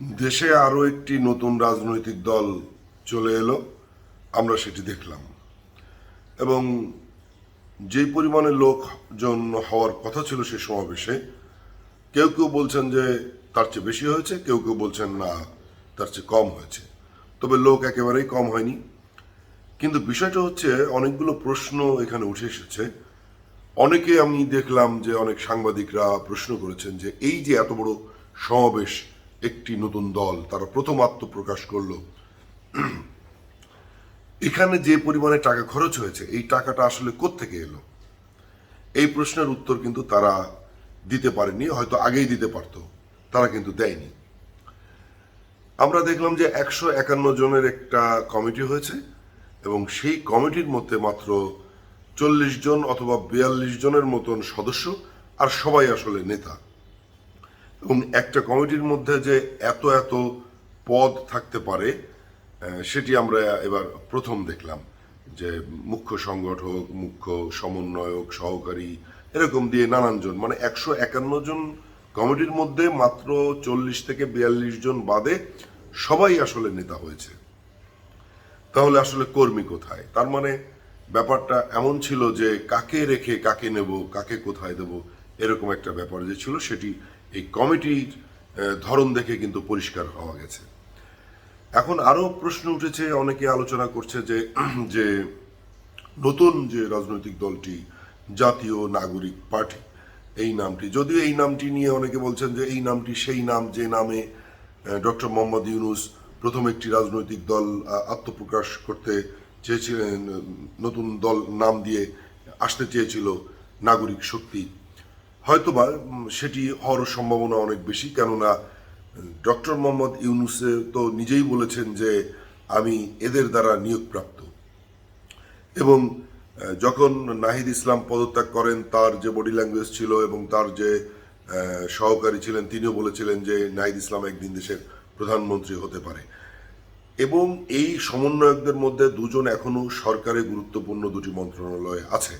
দেশে আরও একটি নতুন রাজনৈতিক দল চলে এলো, আমরা সেটি দেখলাম। এবং যে পরিমাণে লোকজন হওয়ার কথা ছিল সে সমাবেশে, কেউ কেউ বলছেন যে তার চেয়ে বেশি হয়েছে, কেউ কেউ বলছেন না, তার চেয়ে কম হয়েছে। তবে লোক একেবারেই কম হয়নি। কিন্তু বিষয়টা হচ্ছে, অনেকগুলো প্রশ্ন এখানে উঠে এসেছে। অনেকে আমি দেখলাম যে অনেক সাংবাদিকরা প্রশ্ন করেছেন যে এই যে এত বড় সমাবেশ একটি নতুন দল তারা প্রথম আত্মপ্রকাশ করল। এখানে যে পরিমাণে টাকা খরচ হয়েছে, এই টাকাটা আসলে কোত্থেকে এলো? এই প্রশ্নের উত্তর কিন্তু তারা দিতে পারেনি, হয়তো আগেই দিতে পারতো। তারা কিন্তু দেয়নি। আমরা দেখলাম যে একশো একান্ন জনের একটা কমিটি হয়েছে এবং সেই কমিটির মধ্যে মাত্র চল্লিশ জন অথবা বিয়াল্লিশ জনের মতন সদস্য আর সবাই আসলে নেতা। এবং একটা কমিটির মধ্যে যে এত এত পদ থাকতে পারে সেটি আমরা এবার প্রথম দেখলাম যে মুখ্য সংগঠক, মুখ্য সমন্বয়ক, সহকারী এরকম দিয়ে নানান জন মানে একশো একান্ন জন কমিটির মধ্যে মাত্র চল্লিশ থেকে বিয়াল্লিশ জন বাদে সবাই আসলে নেতা হয়েছে। তাহলে আসলে কর্মী কোথায়? তার মানে ব্যাপারটা এমন ছিল যে কাকে রেখে কাকে নেব, কাকে কোথায় দেব? এরকম একটা ব্যাপার যে ছিল, সেটি এই কমিটির ধরন দেখে কিন্তু পরিষ্কার হওয়া গেছে। এখন আরও প্রশ্ন উঠেছে, অনেকে আলোচনা করছে যে যে নতুন যে রাজনৈতিক দলটি, জাতীয় নাগরিক পার্টি, এই নামটি, যদিও এই নামটি নিয়ে অনেকে বলছেন যে এই নামটি সেই নাম, যে নামে ডক্টর মোহাম্মদ ইউনুস প্রথম একটি রাজনৈতিক দল আত্মপ্রকাশ করতে চেয়েছিলেন নতুন দল নাম দিয়ে আসতে চেয়েছিল নাগরিক শক্তি হয়তোবা সেটি হওয়ার সম্ভাবনা অনেক বেশি। কেননা, ডক্টর মোহাম্মদ ইউনুসে তো নিজেই বলেছেন যে, আমি এদের দ্বারা নিয়োগপ্রাপ্ত। এবং যখন নাহিদ ইসলাম পদত্যাগ করেন, তার যে বডি ল্যাঙ্গুয়েজ ছিল এবং তার যে সহকারী ছিলেন, তিনিও বলেছিলেন যে, নাহিদ ইসলাম একদিন দেশের প্রধানমন্ত্রী হতে পারে। এবং এই সমন্বয়কদের মধ্যে দুজন এখনও সরকারে গুরুত্বপূর্ণ দুটি মন্ত্রণালয়ে আছে।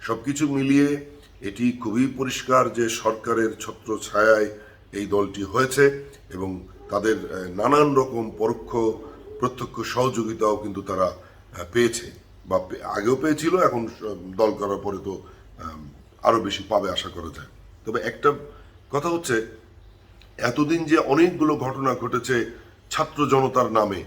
সবকিছু মিলিয়ে এটি খুবই পরিষ্কার যে সরকারের ছত্র ছায়ায় এই দলটি হয়েছে এবং তাদের নানান রকম পরোক্ষ প্রত্যক্ষ সহযোগিতাও কিন্তু তারা পেয়েছে বা আগেও পেয়েছিল এখন দল করার পরে তো আম, আরও বেশি পাবে আশা করা যায়। তবে একটা কথা হচ্ছে এতদিন যে অনেকগুলো ঘটনা ঘটেছে ছাত্র জনতার নামে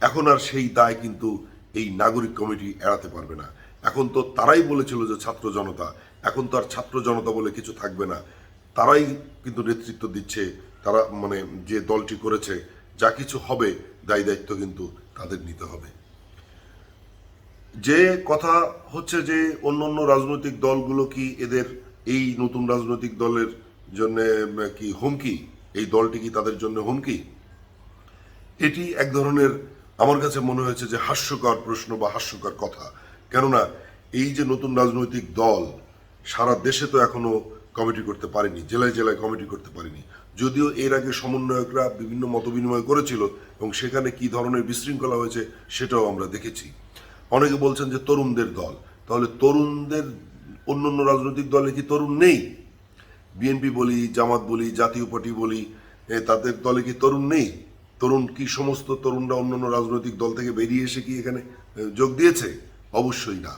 এখন আর সেই দায় কিন্তু এই নাগরিক কমিটি এড়াতে পারবে না। এখন তো তারাই বলেছিল যে ছাত্র জনতা, এখন তো আর ছাত্র জনতা বলে কিছু থাকবে না। তারাই কিন্তু নেতৃত্ব দিচ্ছে, তারা মানে যে দলটি করেছে, যা কিছু হবে, দায়ী দায়িত্ব কিন্তু তাদের নিতে হবে। যে কথা হচ্ছে যে অন্য অন্য রাজনৈতিক দলগুলো কি এদের এই নতুন রাজনৈতিক দলের জন্য কি হুমকি? এই দলটি কি তাদের জন্য হুমকি? এটি এক ধরনের, আমার কাছে মনে হয়েছে যে হাস্যকর প্রশ্ন বা হাস্যকর কথা। কেননা এই যে নতুন রাজনৈতিক দল সারা দেশে তো এখনও কমিটি করতে পারেনি, জেলায় জেলায় কমিটি করতে পারেনি। যদিও এর আগে সমন্বয়করা বিভিন্ন মতবিনিময় করেছিল এবং সেখানে কি ধরনের বিশৃঙ্খলা হয়েছে সেটাও আমরা দেখেছি। অনেকে বলছেন যে তরুণদের দল, তাহলে তরুণদের অন্য অন্য রাজনৈতিক দলে কি তরুণ নেই? বিএনপি বলি, জামাত বলি, জাতীয় পার্টি বলি তাদের দলে কি তরুণ নেই? তরুণ কি সমস্ত তরুণরা অন্যান্য রাজনৈতিক দল থেকে বেরিয়ে এসে কি এখানে যোগ দিয়েছে? অবশ্যই না।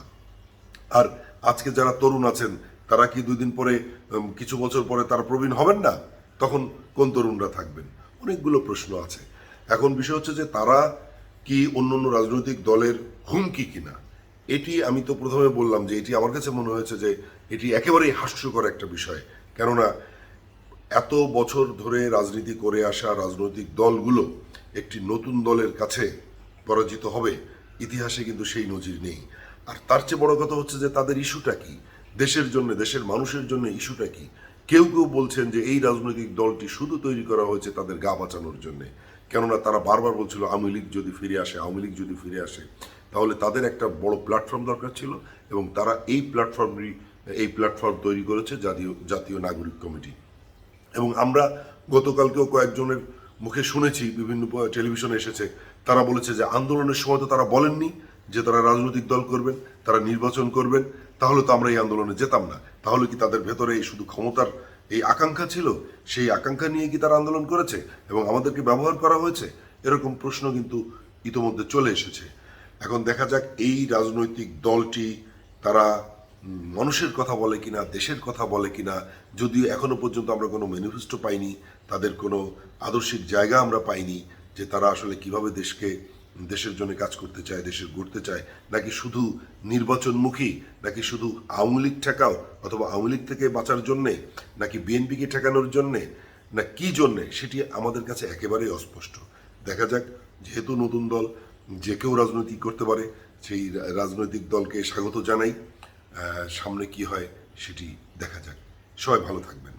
আর আজকে যারা তরুণ আছেন, তারা কি দুই দিন পরে কিছু বছর পরে তারা প্রবীণ হবেন না? তখন কোন তরুণরা থাকবেন? অনেকগুলো প্রশ্ন আছে। এখন বিষয় হচ্ছে যে তারা কি অন্য অন্য রাজনৈতিক দলের হুমকি কিনা? এটি আমি তো প্রথমে বললাম যে এটি আমার কাছে মনে হয়েছে যে এটি একেবারেই হাস্যকর একটা বিষয়। কেননা এত বছর ধরে রাজনীতি করে আসা রাজনৈতিক দলগুলো একটি নতুন দলের কাছে পরাজিত হবে। ইতিহাসে কিন্তু সেই নজির নেই। আর তার চেয়ে বড় কথা হচ্ছে যে তাদের ইস্যুটা কি? দেশের জন্য, দেশের মানুষের জন্য ইস্যুটা কি? কেউ কেউ বলছেন যে এই রাজনৈতিক দলটি শুধু তৈরি করা হয়েছে তাদের গা বাঁচানোর জন্য। কেননা তারা বারবার বলছিল, আওয়ামী লীগ যদি ফিরে আসে, আওয়ামী লীগ যদি ফিরে আসে। তাহলে তাদের একটা বড় প্ল্যাটফর্ম দরকার ছিল এবং তারা এই প্ল্যাটফর্মই এই প্ল্যাটফর্ম তৈরি করেছে জাতীয় জাতীয় নাগরিক কমিটি। এবং আমরা গতকালকেও কয়েকজনের মুখে শুনেছি, বিভিন্ন টেলিভিশনে এসেছে তারা বলেছে যে আন্দোলনের সময় তো তারা বলেননি যে তারা রাজনৈতিক দল করবেন, তারা নির্বাচন করবেন, তাহলে তো আমরা এই আন্দোলনে যেতাম না। তাহলে কি তাদের ভেতরে এই শুধু ক্ষমতার এই আকাঙ্ক্ষা ছিল? সেই আকাঙ্ক্ষা নিয়ে কি তারা আন্দোলন করেছে এবং আমাদেরকে ব্যবহার করা হয়েছে? এরকম প্রশ্ন কিন্তু ইতোমধ্যে চলে এসেছে। এখন দেখা যাক এই রাজনৈতিক দলটি তারা মানুষের কথা বলে কিনা, দেশের কথা বলে কিনা। যদিও এখনও পর্যন্ত আমরা কোনো ম্যানিফেস্টো পাইনি, তাদের কোনো আদর্শিক জায়গা আমরা পাইনি যে তারা আসলে কীভাবে দেশকে, দেশের জন্য কাজ করতে চায়, দেশের গড়তে চায়, নাকি শুধু নির্বাচনমুখী, নাকি শুধু আওয়ামী লীগ ঠেকাও অথবা আওয়ামী লীগ থেকে বাঁচার জন্যে, নাকি বিএনপিকে ঠেকানোর জন্যে, না কি জন্যে, সেটি আমাদের কাছে একেবারেই অস্পষ্ট। দেখা যাক, যেহেতু নতুন দল, যে কেউ রাজনৈতিক করতে পারে, সেই রাজনৈতিক দলকে স্বাগত জানাই। সামনে কি হয় সেটি দেখা যাক। সবাই ভালো থাকবেন।